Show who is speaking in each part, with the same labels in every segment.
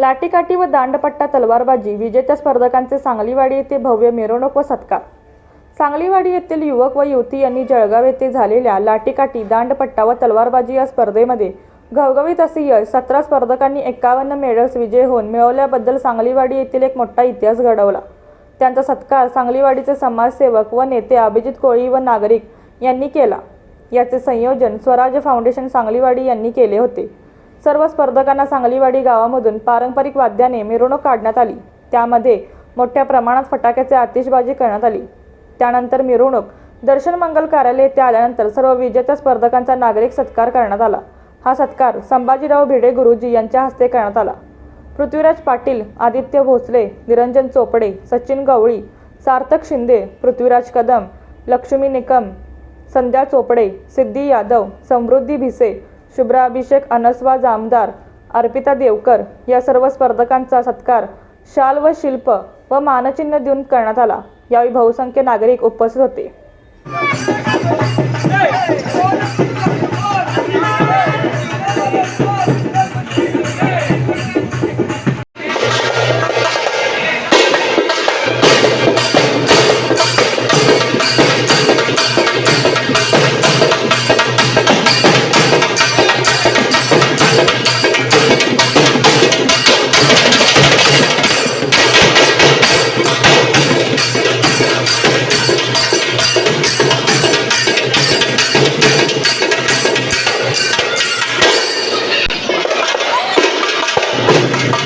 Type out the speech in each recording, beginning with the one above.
Speaker 1: लाठीकाठी व दांडपट्टा तलवारबाजी विजेत्या स्पर्धकांचे सांगलीवाडी येथे भव्य मिरवणूक व सत्कार. सांगलीवाडी येथील युवक व युवती यांनी जळगाव येथे झालेल्या लाठीकाठी दांडपट्टा व तलवारबाजी या स्पर्धेमध्ये घवघवीत असे यश सतरा स्पर्धकांनी एकावन्न मेडल्स विजय होऊन मिळवल्याबद्दल सांगलीवाडी येथील एक मोठा इतिहास घडवला. त्यांचा सत्कार सांगलीवाडीचे समाजसेवक व नेते अभिजित कोळी व नागरिक यांनी केला. याचे संयोजन स्वराज्य फाउंडेशन सांगलीवाडी यांनी केले होते. सर्व स्पर्धकांना सांगलीवाडी गावामधून पारंपरिक वाद्याने मिरवणूक काढण्यात आली. त्यामध्ये मोठ्या प्रमाणात फटाक्याचे आतिषबाजी करण्यात आली. त्यानंतर मिरवणूक दर्शन मंगल कार्यालय येथे आल्यानंतर सर्व विजेत्या स्पर्धकांचा नागरिक सत्कार करण्यात आला. हा सत्कार संभाजीराव भिडे गुरुजी यांच्या हस्ते करण्यात आला. पृथ्वीराज पाटील आदित्य भोसले निरंजन चोपडे सचिन गवळी सार्थक शिंदे पृथ्वीराज कदम लक्ष्मी निकम संध्या चोपडे सिद्धी यादव समृद्धी भिसे शुभ्राभिषेक अनस्वा जामदार अर्पिता देवकर या सर्व स्पर्धकांचा सत्कार शाल व शिल्प व मानचिन्ह देऊन करण्यात आला. यावेळी बहुसंख्य नागरिक उपस्थित होते.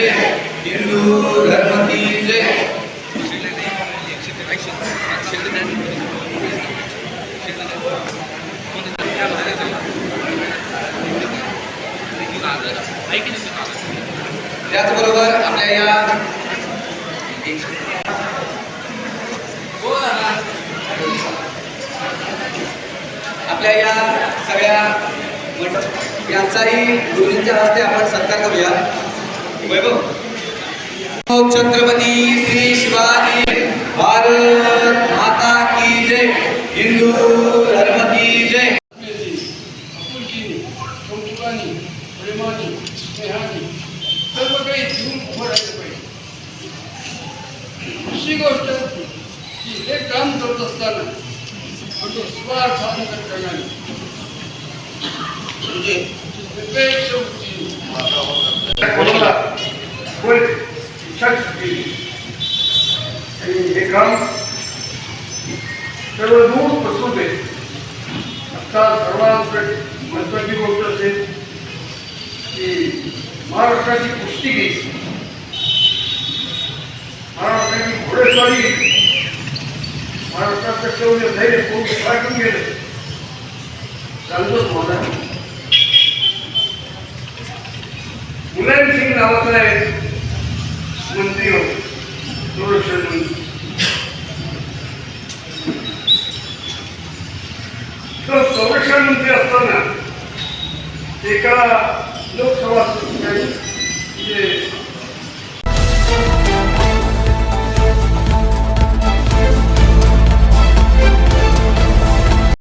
Speaker 2: जय। हिंदू धर्म की जय। त्याचबरोबर आपल्या या आपल्या या सगळ्या यांचाही गुरुजींच्या हस्ते आपण सत्कार करूया. वैभव। छत्रपती श्री शिवाजी भारत माता की जय। हिंदू धर्म की जय।
Speaker 3: आपुलकीने कौतुकाने प्रेमाने स्नेहाने सर्व काही घेऊन उभं राहिलं पाहिजे दुसरी गोष्ट की हे काम करत असताना म्हणजे स्वार्थाने करता नाही. म्हणजे निरपेक्ष वृत्तीने
Speaker 4: कोणाला आणि हे काम सर्व दूर पसरून दे आता सर्वात महत्वाची गोष्ट असेल की महाराष्ट्राची कुस्ती घ्यायची महाराष्ट्राची घोडेस्वारी घ्यायची महाराष्ट्राचं शौर्य धैर्य कोण पाठवून गेलं चांगलंच होणार मुलायम सिंग नावाचा एक संरक्षण मंत्री तो संरक्षण मंत्री असताना एका लोकसभा